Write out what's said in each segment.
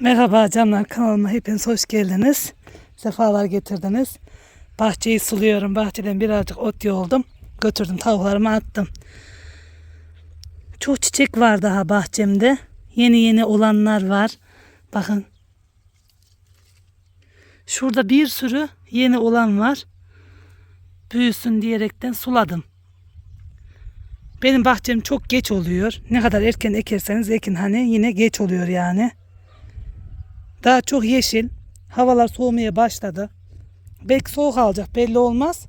Merhaba canlar kanalıma hepiniz hoş geldiniz. Sefalar getirdiniz. Bahçeyi suluyorum. Bahçeden birazcık ot yoldum. Götürdüm tavuklarımı attım. Çok çiçek var daha bahçemde. Yeni yeni olanlar var. Bakın. Şurada bir sürü yeni olan var. Büyüsün diyerekten suladım. Benim bahçem çok geç oluyor. Ne kadar erken ekerseniz ekin hani yine geç oluyor yani. Daha çok yeşil. Havalar soğumaya başladı. Belki soğuk alacak belli olmaz.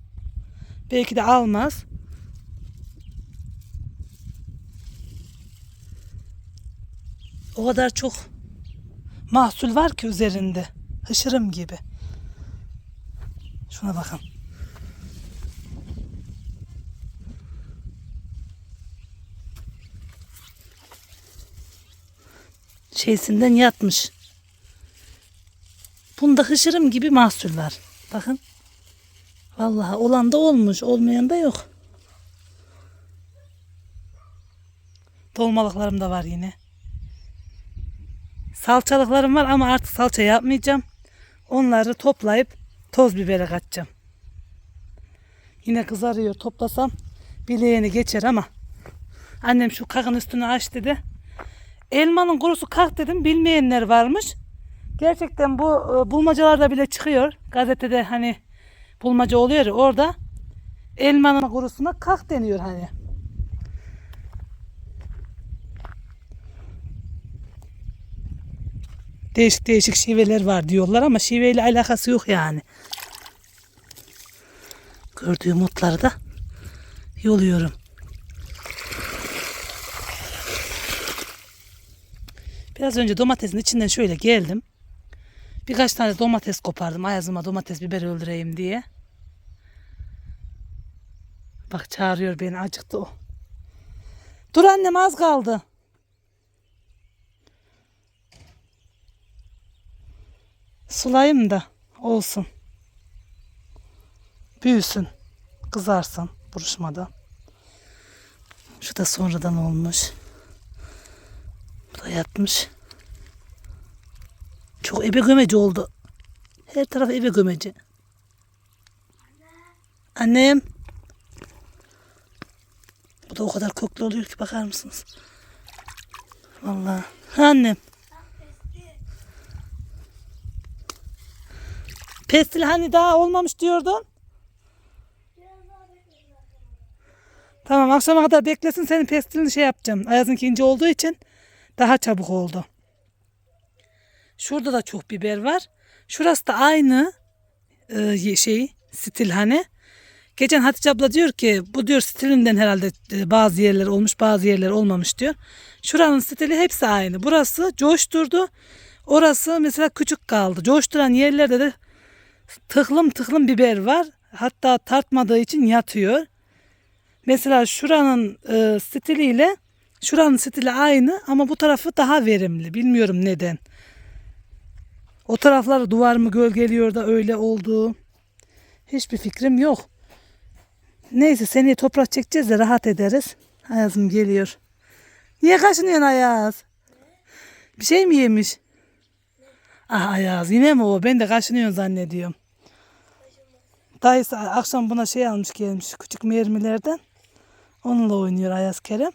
Belki de almaz. O kadar çok mahsul var ki üzerinde. Hışırım gibi. Şuna bakın. Şeysinden yatmış. Bunda hışırım gibi mahsul var. Bakın. Vallahi olan da olmuş, olmayan da yok. Dolmalıklarım da var yine. Salçalıklarım var ama artık salça yapmayacağım. Onları toplayıp toz bibere katacağım. Yine kızarıyor toplasam bileğini geçer ama annem şu kakın üstünü aç dedi. Elmanın kurusu kalk dedim bilmeyenler varmış. Gerçekten bu e, bulmacalarda bile çıkıyor. Gazetede hani bulmaca oluyor orada elmanın kurusuna kalk deniyor hani. Değişik değişik şiveler var diyorlar ama şiveyle alakası yok yani. Gördüğüm otları da yoluyorum. Biraz önce domatesin içinden şöyle geldim. Birkaç tane domates kopardım. Ayazıma domates biber öldüreyim diye. Bak çağırıyor beni acıktı o. Dur annem az kaldı. Sulayım da olsun. Büyüsün. Kızarsın buruşmadan. Şu da sonradan olmuş. Bu da yatmış. Çok ebe gömeci oldu. Her taraf ebe gömeci. Annem. Bu da o kadar köklü oluyor ki bakar mısınız? Vallahi. Ha annem. Pestil hani daha olmamış diyordun. Tamam akşama kadar beklesin senin pestilini şey yapacağım. Ayazınki ince olduğu için daha çabuk oldu. Şurada da çok biber var. Şurası da aynı e, şey stil hani. Geçen Hatice abla diyor ki bu diyor stilinden herhalde e, bazı yerler olmuş bazı yerler olmamış diyor. Şuranın stili hepsi aynı. Burası coşturdu. Orası mesela küçük kaldı. Coşturan yerlerde de tıklım tıklım biber var. Hatta tartmadığı için yatıyor. Mesela şuranın e, stiliyle şuranın stili aynı ama bu tarafı daha verimli. Bilmiyorum neden. O tarafları duvar mı gölgeliyor da öyle oldu. Hiçbir fikrim yok. Neyse seni toprak çekeceğiz de rahat ederiz. Ayazım geliyor. Niye kaşınıyorsun Ayaz? Bir şey mi yemiş? Ah Ayaz yine mi o? Ben de kaşınıyorsun zannediyorum. Dayısı akşam buna şey almış gelmiş küçük mermilerden. Onunla oynuyor Ayaz Kerem.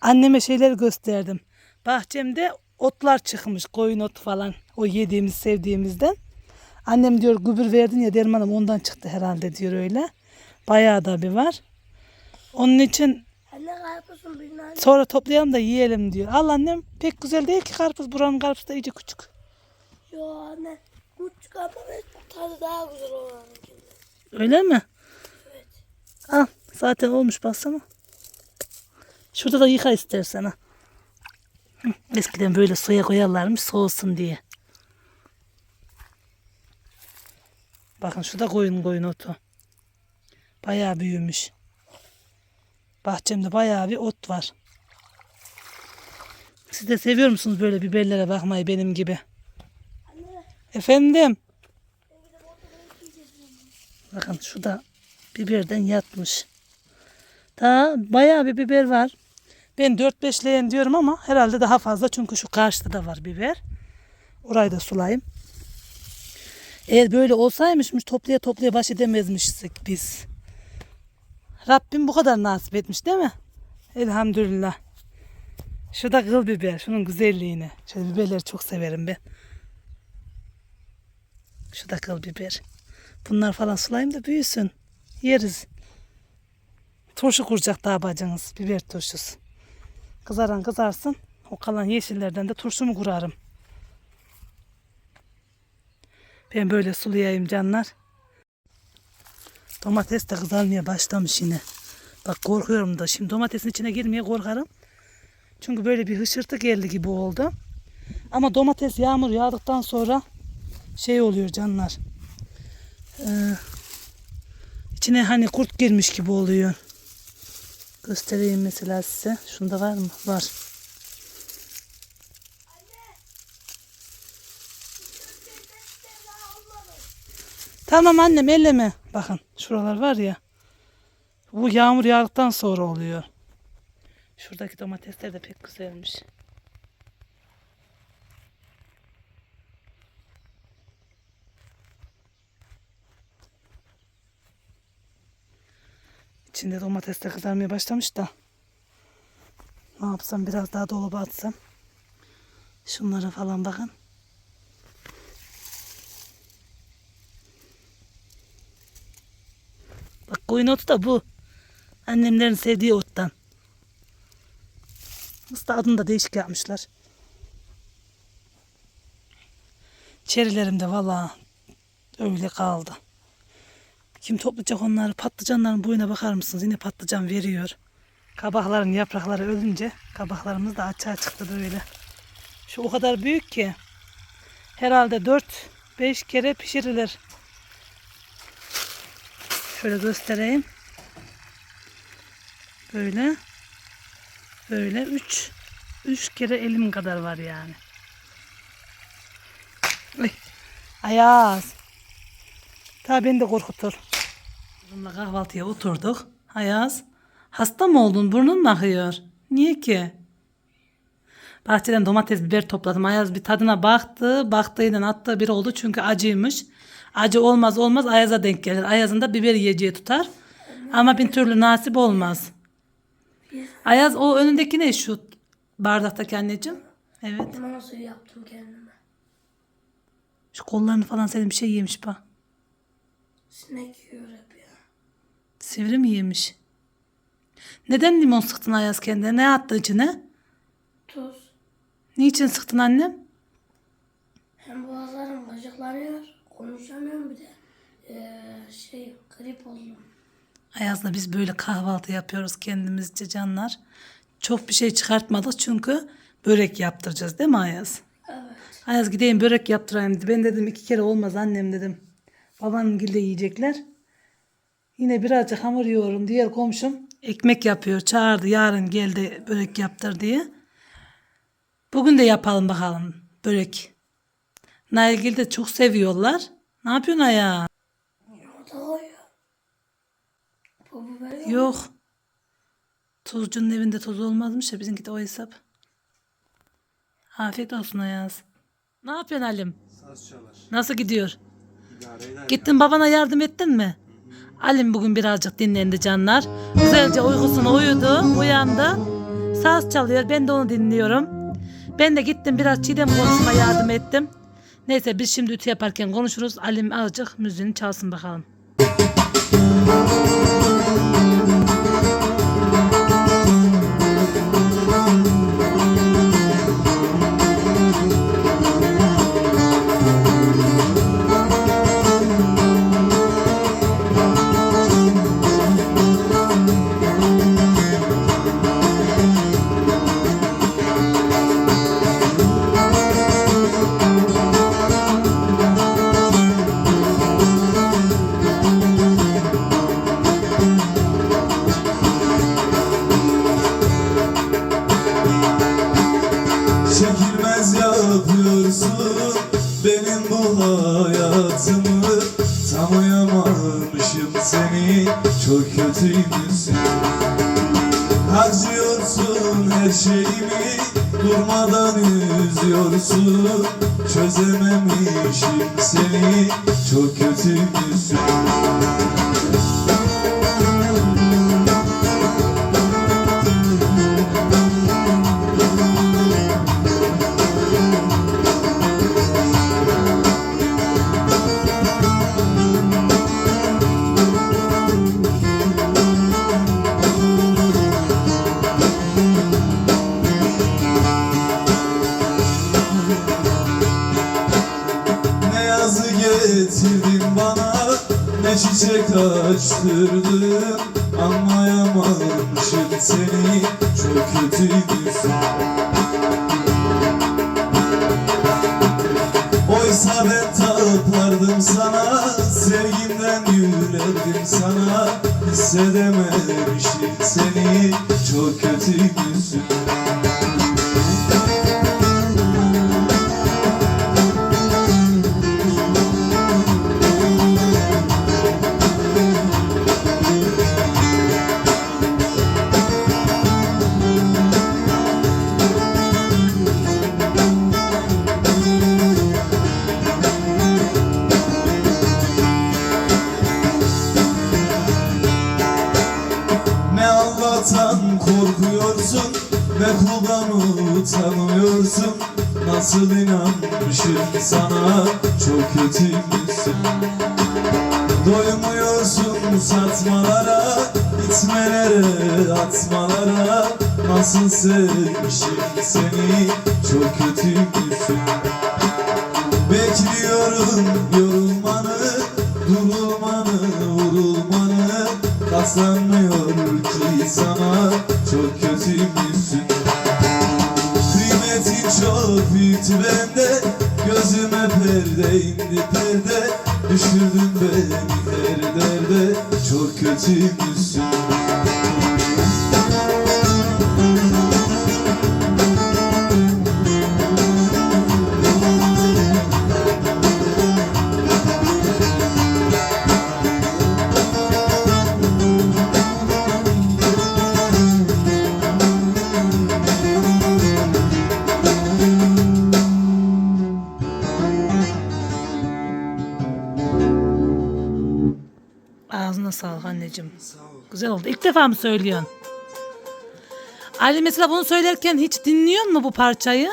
Anneme şeyler gösterdim. Bahçemde otlar çıkmış koyun otu falan. O yediğimiz sevdiğimizden. Annem diyor gübür verdin ya dermanım ondan çıktı herhalde diyor öyle. Bayağı da bir var. Onun için sonra toplayalım da yiyelim diyor. Al annem pek güzel değil ki karpuz. Buranın karpuzu da iyice küçük. Yo anne küçük ama tadı daha güzel olan. Öyle mi? Al zaten olmuş baksana. Şurada da yıka istersen ha. Eskiden böyle suya koyarlarmış soğusun diye. Bakın şurada koyun koyun otu. Bayağı büyümüş. Bahçemde bayağı bir ot var. Siz de seviyor musunuz böyle biberlere bakmayı benim gibi? Anne Efendim? Bakın şu da biberden yatmış. Daha bayağı bir biber var. Ben 4-5 leğen diyorum ama herhalde daha fazla çünkü şu karşıda da var biber. Orayı da sulayayım. Eğer böyle olsaymışmış toplaya toplaya baş edemezmiştik biz. Rabbim bu kadar nasip etmiş değil mi? Elhamdülillah. Şu da kıl biber. Şunun güzelliğini. Şöyle biberleri çok severim ben. Şu da kıl biber. Bunlar falan sulayayım da büyüsün. Yeriz. Turşu kuracak daha bacınız. Biber turşusu. Kızaran kızarsın. O kalan yeşillerden de turşumu kurarım. Ben böyle sulayayım canlar. Domates de kızarmaya başlamış yine. Bak korkuyorum da. Şimdi domatesin içine girmeye korkarım. Çünkü böyle bir hışırtı geldi gibi oldu. Ama domates yağmur yağdıktan sonra şey oluyor canlar. Ee, içine hani kurt girmiş gibi oluyor. Göstereyim mesela size. Şunda var mı? Var. Tamam annem elleme. Bakın şuralar var ya. Bu yağmur yağdıktan sonra oluyor. Şuradaki domatesler de pek güzelmiş. İçinde domates de kızarmaya başlamış da. Ne yapsam biraz daha dolaba atsam. Şunlara falan bakın. Bak koyun otu da bu. Annemlerin sevdiği ottan. Usta adını da değişik yapmışlar. Çerilerim de valla öyle kaldı. Kim toplayacak onları? Patlıcanların boyuna bakar mısınız? Yine patlıcan veriyor. Kabakların yaprakları ölünce kabaklarımız da açığa çıktı böyle. Şu o kadar büyük ki herhalde 4-5 kere pişirilir. Şöyle göstereyim. Böyle. Böyle 3 3 kere elim kadar var yani. Ay, Ayaz. Ta beni de korkutur. Bununla kahvaltıya oturduk. Ayaz. Hasta mı oldun? Burnun mu akıyor? Niye ki? Bahçeden domates biber topladım. Ayaz bir tadına baktı. Baktığıyla attığı bir oldu çünkü acıymış. Acı olmaz olmaz Ayaz'a denk gelir. Ayaz'ın da biber yiyeceği tutar. Ama bir türlü nasip olmaz. Ayaz o önündeki ne şu bardaktaki anneciğim? Evet. Limon suyu yaptım kendime. Şu kollarını falan senin bir şey yemiş bak. Sinek yiyor. Sivri mi yemiş? Neden limon sıktın Ayaz kendine? Ne attın içine? Tuz. Niçin sıktın annem? Hem boğazlarım gıcıklanıyor. Konuşamıyorum bir de. Ee, şey grip oldum. Ayaz'la biz böyle kahvaltı yapıyoruz kendimizce canlar. Çok bir şey çıkartmadık çünkü börek yaptıracağız değil mi Ayaz? Evet. Ayaz gideyim börek yaptırayım. Ben dedim iki kere olmaz annem dedim. Babam de yiyecekler. Yine birazcık hamur yoğurum. Diğer komşum ekmek yapıyor. Çağırdı yarın geldi börek yaptır diye. Bugün de yapalım bakalım börek. Nailgil de çok seviyorlar. Ne yapıyorsun biber yok. Tuzcunun evinde toz olmazmış ya bizimki de o hesap. Afiyet olsun Ayaz. Ne yapıyorsun Halim? Saz çalar. Nasıl gidiyor? Gittin babana yardım ettin mi? Halim bugün birazcık dinlendi canlar. Güzelce uykusunu uyudu, uyandı. Saz çalıyor, ben de onu dinliyorum. Ben de gittim biraz Çiğdem konuşma yardım ettim. Neyse biz şimdi ütü yaparken konuşuruz. Halim azıcık müziğini çalsın bakalım. Açtırdın Nasıl inanmışım sana? Çok kötüymüşsün Doymuyorsun satmalara Gitmelere atmalara. Nasıl sevmişim seni? Çok kötüymüşsün derde Çok kötüymüşsün Ağzına defa mı söylüyorsun? Ali mesela bunu söylerken hiç dinliyor mu bu parçayı?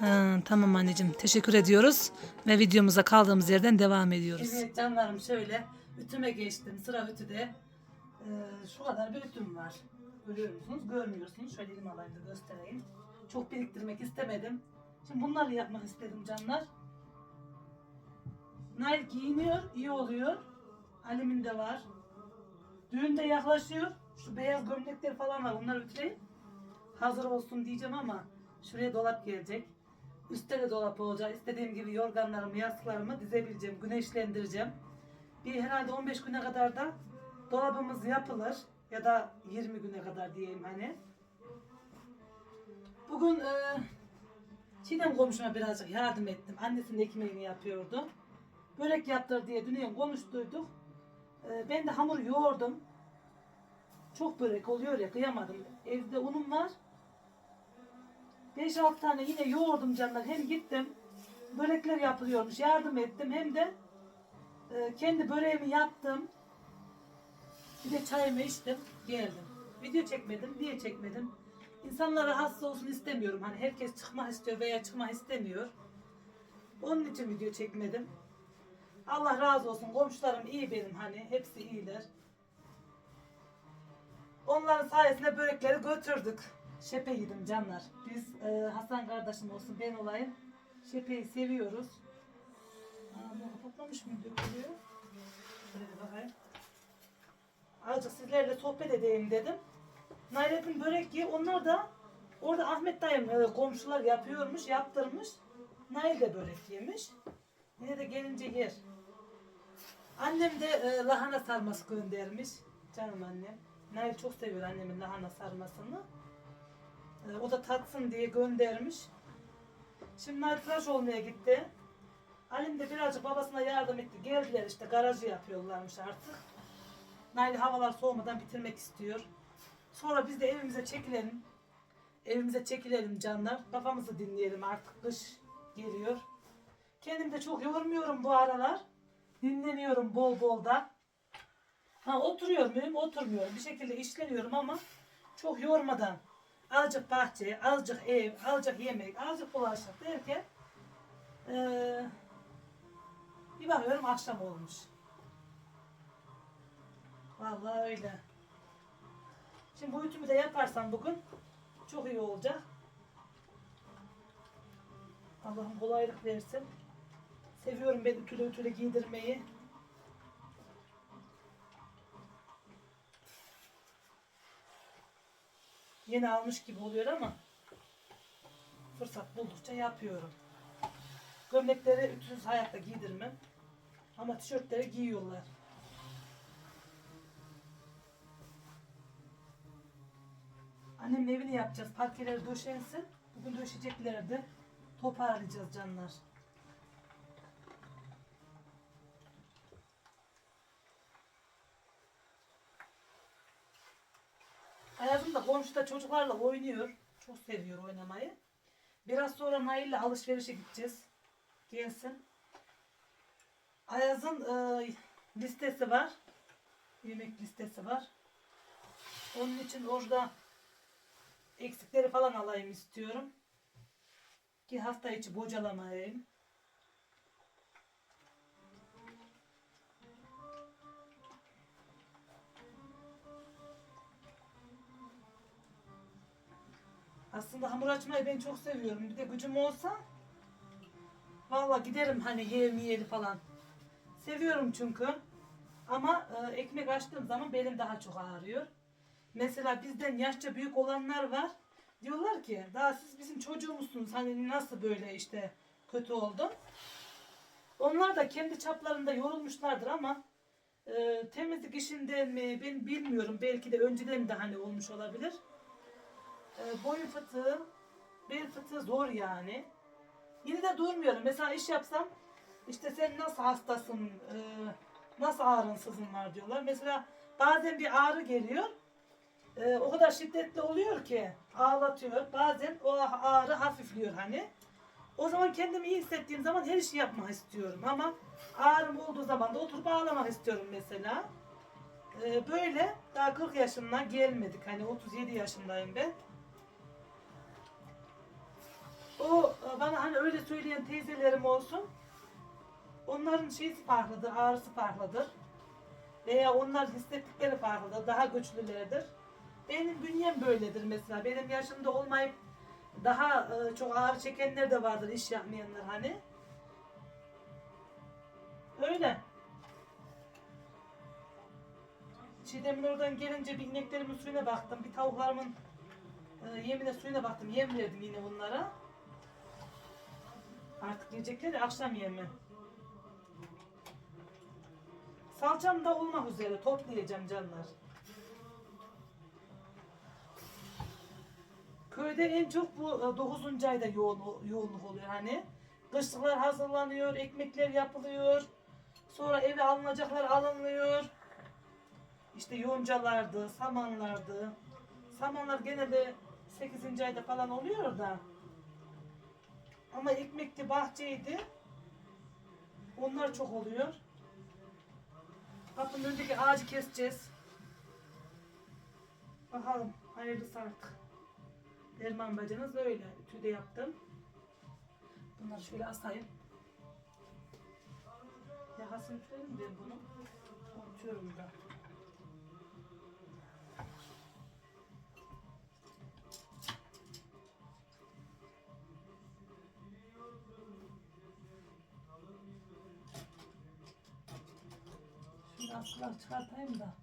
Ha, tamam anneciğim. Teşekkür ediyoruz. Ve videomuza kaldığımız yerden devam ediyoruz. Evet canlarım şöyle. Ütüme geçtim. Sıra ütüde. Ee, şu kadar bir ütüm var. Görüyor musunuz? Görmüyorsunuz. Şöyle elim alayım da göstereyim. Çok biriktirmek istemedim. Şimdi bunları yapmak istedim canlar. Nail giyiniyor. iyi oluyor. Alimin de var. Düğün de yaklaşıyor. Şu beyaz gömlekler falan var. Onları ütüleyip hazır olsun diyeceğim ama şuraya dolap gelecek. Üstte de dolap olacak. İstediğim gibi yorganlarımı, yastıklarımı dizebileceğim, güneşlendireceğim. Bir herhalde 15 güne kadar da dolabımız yapılır. Ya da 20 güne kadar diyeyim hani. Bugün e, Çiğdem komşuma birazcık yardım ettim. Annesinin ekmeğini yapıyordu. Börek yaptır diye dün konuştuyduk. Ee, ben de hamur yoğurdum. Çok börek oluyor ya kıyamadım. Evde unum var. 5-6 tane yine yoğurdum canlar. Hem gittim börekler yapılıyormuş yardım ettim hem de e, kendi böreğimi yaptım. Bir de çayımı içtim geldim. Video çekmedim. Niye çekmedim? İnsanlar rahatsız olsun istemiyorum. Hani herkes çıkmak istiyor veya çıkmak istemiyor. Onun için video çekmedim. Allah razı olsun. Komşularım iyi benim hani. Hepsi iyiler. Onların sayesinde börekleri götürdük. Şepe yedim canlar. Biz e, Hasan kardeşim olsun ben olayım. Şepeyi seviyoruz. Bu kapatmamış mı dökülüyor? Şöyle sizlerle sohbet edeyim dedim. Nailet'in börek ye. Onlar da orada Ahmet dayım e, komşular yapıyormuş, yaptırmış. Nail de börek yemiş. Yine de gelince yer. Annem de e, lahana sarması göndermiş. Canım annem. Nail çok seviyor annemin lahana sarmasını. E, o da tatsın diye göndermiş. Şimdi Nail tıraş olmaya gitti. Halim de birazcık babasına yardım etti. Geldiler işte garajı yapıyorlarmış artık. Nail havalar soğumadan bitirmek istiyor. Sonra biz de evimize çekilelim. Evimize çekilelim canlar. Kafamızı dinleyelim artık kış geliyor. Kendim de çok yormuyorum bu aralar. Dinleniyorum bol bol da. Ha oturuyor muyum? Oturmuyorum. Bir şekilde işleniyorum ama çok yormadan. Azıcık bahçe, azıcık ev, azıcık yemek, azıcık bulaşık derken eee, bir bakıyorum akşam olmuş. Vallahi öyle. Şimdi bu ütümü de yaparsam bugün çok iyi olacak. Allah'ım kolaylık versin. Seviyorum ben ütüle ütüle giydirmeyi. Yeni almış gibi oluyor ama fırsat buldukça yapıyorum. Gömlekleri ütüsüz hayatta giydirmem. Ama tişörtleri giyiyorlar. Annemin evini yapacağız. Parkeleri döşensin. Bugün döşeceklerdi. Toparlayacağız canlar. Hayatım da komşuda çocuklarla oynuyor. Çok seviyor oynamayı. Biraz sonra Nail'le alışverişe gideceğiz. Gelsin. Ayaz'ın e, listesi var. Yemek listesi var. Onun için orada eksikleri falan alayım istiyorum. Ki hafta içi bocalamayayım. Aslında hamur açmayı ben çok seviyorum. Bir de gücüm olsa valla giderim hani yiyelim yiyeli falan. Seviyorum çünkü. Ama e, ekmek açtığım zaman belim daha çok ağrıyor. Mesela bizden yaşça büyük olanlar var. Diyorlar ki daha siz bizim çocuğumuzsunuz. Hani nasıl böyle işte kötü oldun. Onlar da kendi çaplarında yorulmuşlardır ama e, temizlik işinden mi ben bilmiyorum. Belki de önceden de hani olmuş olabilir. E, boyun fıtığı, bel fıtığı zor yani. Yine de durmuyorum. Mesela iş yapsam işte sen nasıl hastasın, e, nasıl ağrınsızın var diyorlar. Mesela bazen bir ağrı geliyor. E, o kadar şiddetli oluyor ki ağlatıyor. Bazen o ağrı hafifliyor hani. O zaman kendimi iyi hissettiğim zaman her işi yapmak istiyorum ama ağrım olduğu zaman da oturup ağlamak istiyorum mesela. E, böyle daha 40 yaşına gelmedik. Hani 37 yaşındayım ben. O e, bana hani öyle söyleyen teyzelerim olsun. Onların şeysi farklıdır, ağrısı farklıdır. Veya onlar hissettikleri farklıdır, daha güçlülerdir. Benim bünyem böyledir mesela. Benim yaşımda olmayıp daha e, çok ağrı çekenler de vardır, iş yapmayanlar hani. Öyle. Çiğdem'in oradan gelince bir ineklerimin suyuna baktım. Bir tavuklarımın e, yemine suyuna baktım. Yem verdim yine onlara. Artık yiyecekler akşam yemi. Salçam da olmak üzere toplayacağım canlar. Köyde en çok bu 9. ayda yoğun, yoğunluk oluyor hani. Kışlıklar hazırlanıyor, ekmekler yapılıyor. Sonra eve alınacaklar alınıyor. İşte yoncalardı, samanlardı. Samanlar genelde 8. ayda falan oluyor da. Ama ekmekti, bahçeydi. Onlar çok oluyor. Kapının önündeki ağacı keseceğiz. Bakalım hayırlısı artık. Derman bacınız öyle. Ütü de yaptım. Bunları şöyle asayım. Yakasını ütülerim ben bunu. Unutuyorum da. Askılar çıkartayım da.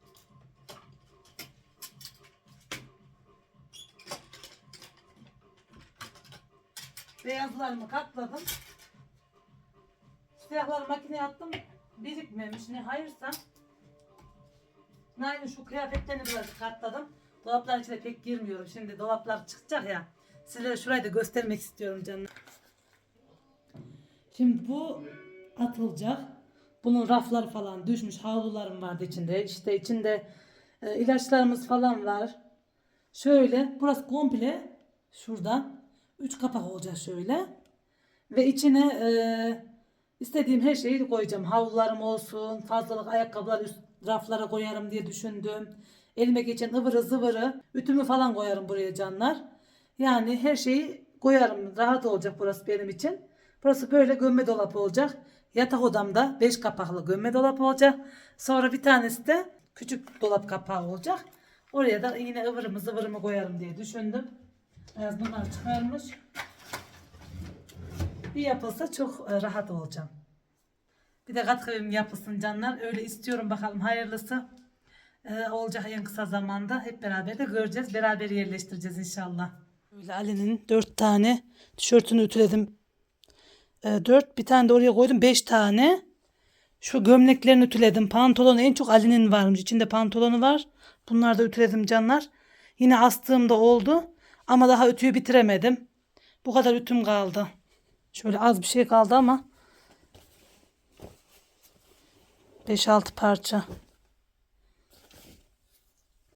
Beyazlarımı katladım. Siyahları makineye attım. Birikmemiş ne hayırsa. Nail'in şu kıyafetlerini biraz katladım. Dolapların içine pek girmiyorum. Şimdi dolaplar çıkacak ya. Sizlere şurayı da göstermek istiyorum canım. Şimdi bu atılacak. Bunun rafları falan düşmüş. Havlularım vardı içinde. İşte içinde e, ilaçlarımız falan var. Şöyle burası komple şuradan üç kapak olacak şöyle. Ve içine e, istediğim her şeyi koyacağım. Havlularım olsun, fazlalık ayakkabılar üst raflara koyarım diye düşündüm. Elime geçen ıvırı zıvırı, ütümü falan koyarım buraya canlar. Yani her şeyi koyarım. Rahat olacak burası benim için. Burası böyle gömme dolapı olacak. Yatak odamda 5 kapaklı gömme dolapı olacak. Sonra bir tanesi de küçük dolap kapağı olacak. Oraya da yine ıvırımı zıvırımı koyarım diye düşündüm. Biraz bunlar çıkarmış. Bir yapılsa çok e, rahat olacağım. Bir de katkı evim yapılsın canlar. Öyle istiyorum bakalım hayırlısı. Ee, olacak en kısa zamanda. Hep beraber de göreceğiz. Beraber yerleştireceğiz inşallah. Böyle Ali'nin dört tane tişörtünü ütüledim. Ee, dört bir tane de oraya koydum. Beş tane. Şu gömleklerini ütüledim. Pantolonu en çok Ali'nin varmış. İçinde pantolonu var. Bunları da ütüledim canlar. Yine astığım da oldu. Ama daha ütüyü bitiremedim. Bu kadar ütüm kaldı. Şöyle az bir şey kaldı ama 5-6 parça.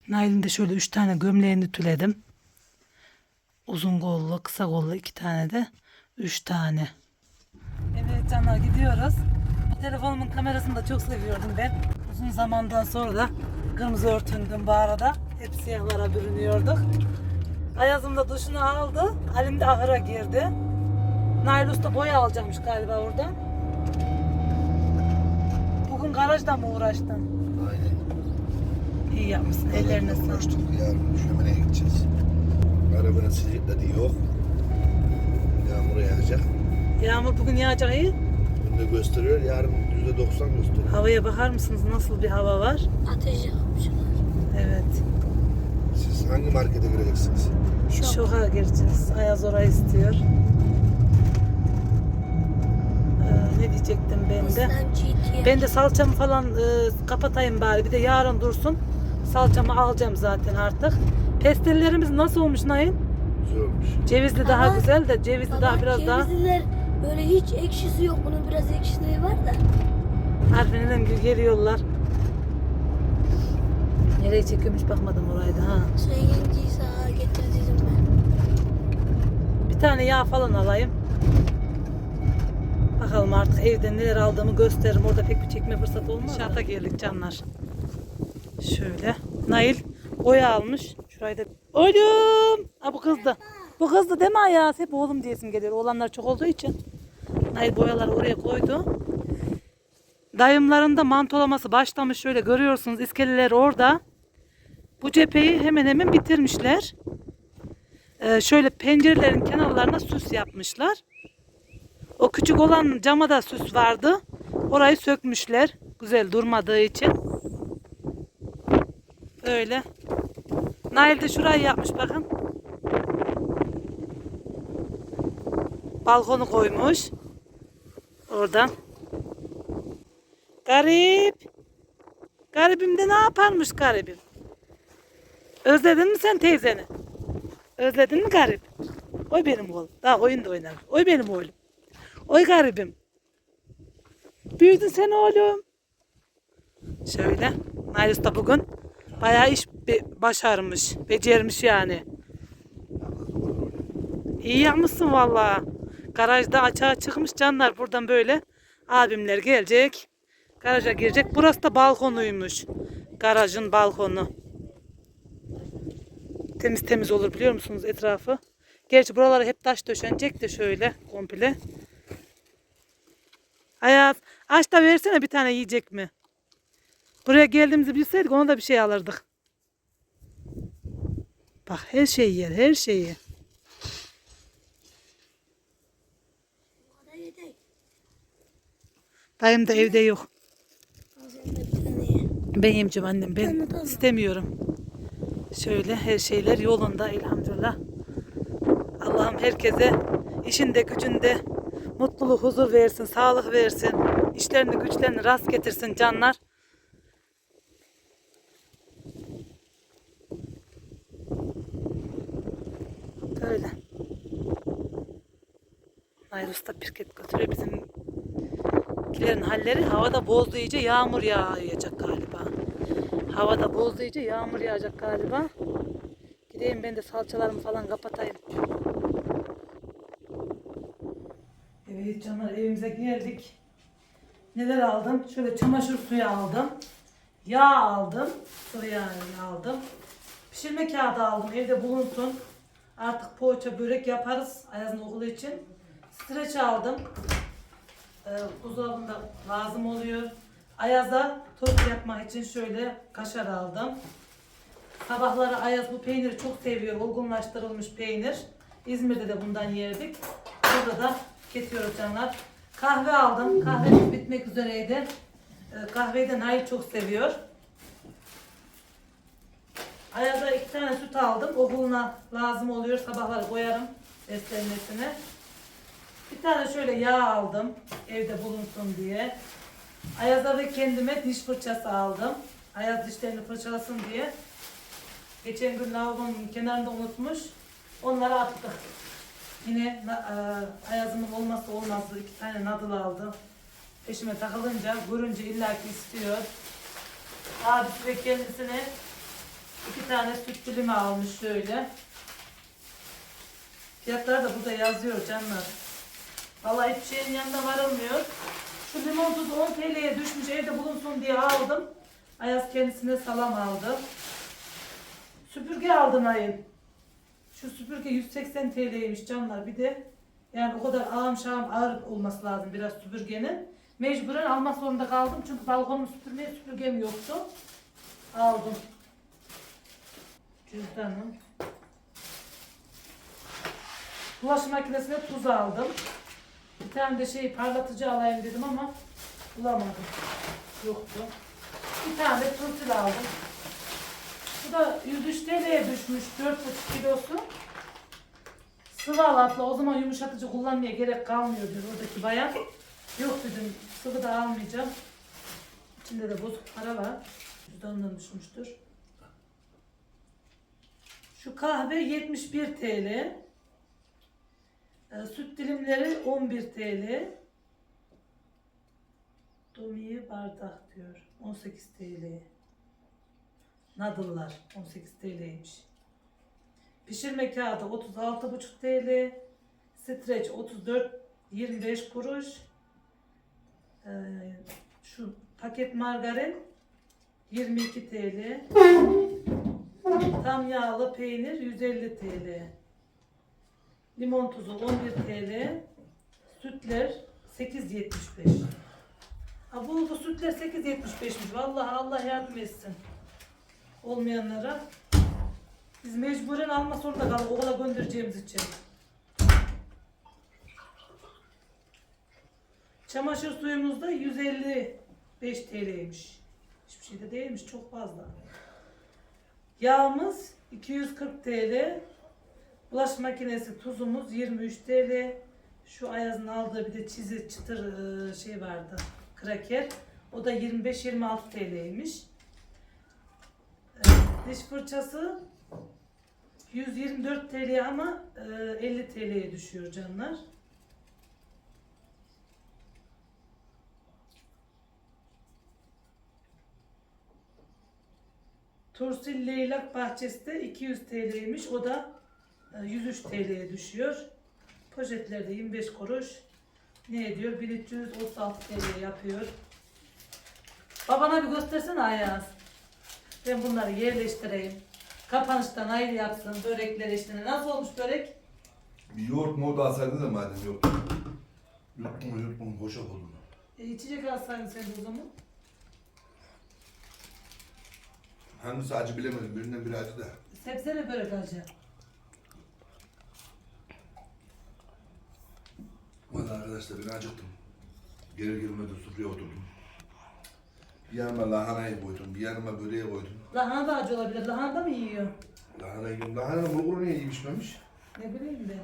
Nail'in de şöyle 3 tane gömleğini tüledim. Uzun kollu, kısa kollu 2 tane de 3 tane. Canlar gidiyoruz. Bu telefonumun kamerasını da çok seviyordum ben. Uzun zamandan sonra da kırmızı örtündüm bu arada. Hep siyahlara bürünüyorduk. Ayazım da duşunu aldı. Halim de ahıra girdi. Nail Usta boya alacakmış galiba oradan. Bugün garajda mı uğraştın? Aynen. İyi yapmışsın. Ellerine sağlık. Uğraştık. Yarın şömineye gideceğiz. Arabanın sıcaklığı yok. Yağmur yağacak. Yağmur bugün yağacak iyi. Bugün de gösteriyor. Yarın %90 gösteriyor. Havaya bakar mısınız nasıl bir hava var? Ateş yakmışlar. Evet. Siz hangi markete gireceksiniz? Şoka gireceğiz. Ayaz orayı istiyor. Ee, ne diyecektim ben de? Ben de salçamı falan e, kapatayım bari. Bir de yarın dursun. Salçamı alacağım zaten artık. Pestillerimiz nasıl olmuş Nail? Güzel olmuş. Cevizli daha Ama- güzel de cevizli daha biraz daha Cevizliler böyle hiç ekşisi yok. Bunun biraz ekşiliği var da. harfinden geliyorlar. Nereye çekiyormuş bakmadım orayı da ha. Sen yengeyi sağa getir dedim ben. Bir tane yağ falan alayım. Bakalım artık evde neler aldığımı gösteririm. Orada pek bir çekme fırsatı olmaz. İnşaata geldik canlar. Şöyle. Nail boya almış. Şurayı da... Oğlum! Ha bu kızdı. Bu kızdı değil mi Ayaz? Hep oğlum diyesim geliyor. Oğlanlar çok olduğu için. Nail boyaları oraya koydu. Dayımların da mantolaması başlamış. Şöyle görüyorsunuz iskeleler orada. Bu cepheyi hemen hemen bitirmişler. Ee, şöyle pencerelerin kenarlarına süs yapmışlar. O küçük olan cama da süs vardı. Orayı sökmüşler. Güzel durmadığı için. Öyle. Nail de şurayı yapmış bakın. Balkonu koymuş. Oradan. Garip. Garibim de ne yaparmış garibim? Özledin mi sen teyzeni? Özledin mi garip? Oy benim oğlum. Daha oyun da oynar. Oy benim oğlum. Oy garibim. Büyüdün sen oğlum. Şöyle. Nail Usta bugün bayağı iş be- başarmış. Becermiş yani. İyi yapmışsın valla. Garajda açığa çıkmış canlar. Buradan böyle abimler gelecek. Garaja girecek. Burası da balkonuymuş. Garajın balkonu. Temiz temiz olur biliyor musunuz etrafı? Gerçi buralara hep taş döşenecek de şöyle komple. Ayaz aç da versene bir tane yiyecek mi? Buraya geldiğimizi bilseydik ona da bir şey alırdık. Bak her şeyi yer her şeyi. Dayım da evde yok. Ben yemeyeceğim annem ben istemiyorum. Şöyle her şeyler yolunda elhamdülillah. Allah'ım herkese işinde gücünde mutluluk, huzur versin, sağlık versin. İşlerini güçlerini rast getirsin canlar. Böyle. Nail Usta pirket götürüyor bizim Kilerin halleri havada bozdu yağmur yağacak galiba. Havada bozdu yağmur yağacak galiba. Gideyim ben de salçalarımı falan kapatayım. Evet canlar evimize geldik. Neler aldım? Şöyle çamaşır suyu aldım. Yağ aldım. Yağ aldım. Pişirme kağıdı aldım. Evde bulunsun. Artık poğaça börek yaparız Ayaz'ın okulu için. Streç aldım. Ee, buzdolabında lazım oluyor. Ayaz'a tost yapmak için şöyle kaşar aldım. Sabahları Ayaz bu peyniri çok seviyor. Olgunlaştırılmış peynir. İzmir'de de bundan yerdik. Burada da kesiyoruz canlar. Kahve aldım. Kahvemiz bitmek üzereydi. Ee, kahveyi de Nail çok seviyor. Ayaz'a iki tane süt aldım. Okuluna lazım oluyor. Sabahları koyarım beslenmesine. Bir tane şöyle yağ aldım. Evde bulunsun diye. Ayaz'a ve kendime diş fırçası aldım. Ayaz dişlerini fırçalasın diye. Geçen gün lavabonun kenarında unutmuş. Onları attık. Yine e, Ayaz'ımın olmazsa olmazdı. iki tane nadıl aldım. Peşime takılınca görünce illaki istiyor. Abisi ve kendisine iki tane süt dilimi almış şöyle. Fiyatları da burada yazıyor canlar. Vallahi hiçbir şeyin yanında varılmıyor. Şu limon tuzu 10 TL'ye düşmüş evde bulunsun diye aldım. Ayaz kendisine salam aldı. Süpürge aldım ayın. Şu süpürge 180 TL'ymiş canlar. Bir de yani o kadar ağım şağım ağır olması lazım biraz süpürgenin. Mecburen almak zorunda kaldım. Çünkü balkonumu süpürmeye süpürgem yoktu. Aldım. Cüzdanım. Bulaşık makinesine tuz aldım. Bir tane de şey parlatıcı alayım dedim ama bulamadım. Yoktu. Bir tane de turşu aldım. Bu da 103 TL'ye düşmüş 4,5 kilosu. Sıvı alatlı o zaman yumuşatıcı kullanmaya gerek kalmıyor diyor oradaki bayan. Yok dedim sıvı da almayacağım. İçinde de bozuk para var. Cüzdanından düşmüştür. Şu kahve 71 TL. Ee, süt dilimleri 11 TL. Domiye bardak diyor. 18 TL. Nadıllar 18 TL'ymiş. Pişirme kağıdı 36,5 TL. Streç 34 25 kuruş. Ee, şu paket margarin 22 TL. Tam yağlı peynir 150 TL. Limon tuzu 11 TL. Sütler 8.75. Ha bu, bu sütler 8.75'miş. Vallahi Allah yardım etsin. Olmayanlara. Biz mecburen alma zorunda kaldık okula göndereceğimiz için. Çamaşır suyumuz da 155 TL'ymiş. Hiçbir şey de değilmiş. Çok fazla. Yağımız 240 TL. Bulaşık makinesi tuzumuz 23 TL. Şu Ayaz'ın aldığı bir de çizi çıtır e, şey vardı. Kraker. O da 25-26 TL'ymiş. E, Diş fırçası 124 TL ama e, 50 TL'ye düşüyor canlar. Tursil Leylak Bahçesi de 200 TL'ymiş. O da e, 103 TL'ye düşüyor. Poşetlerde 25 kuruş. Ne ediyor? 1336 TL yapıyor. Babana bir göstersene Ayaz. Ben bunları yerleştireyim. Kapanıştan ayrı yapsın. Börekler işte. Nasıl olmuş börek? Bir yoğurt modu alsaydın da madem yok. Yuttum mu yuttum boşa oldu. E, içecek alsaydın sen de o zaman. Hangisi acı bilemedim. Birinden biri acı da. Sebzeli börek alacağım. Valla arkadaşlar ben acıktım. Gelir gelmez de sofraya oturdum. Bir yanıma lahanayı koydum, bir yanıma böreği koydum. Lahana da acı olabilir. Lahana da mı yiyor? Lahana yiyorum. Lahananın bulguru niye iyi pişmemiş? Ne bileyim ben.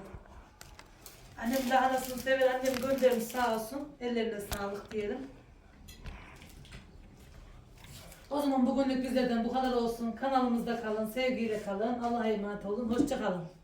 Annem lahanasını sever. Annem göndermiş sağ olsun. Ellerine sağlık diyelim. O zaman bugünlük bizlerden bu kadar olsun. Kanalımızda kalın, sevgiyle kalın. Allah'a emanet olun. Hoşça kalın.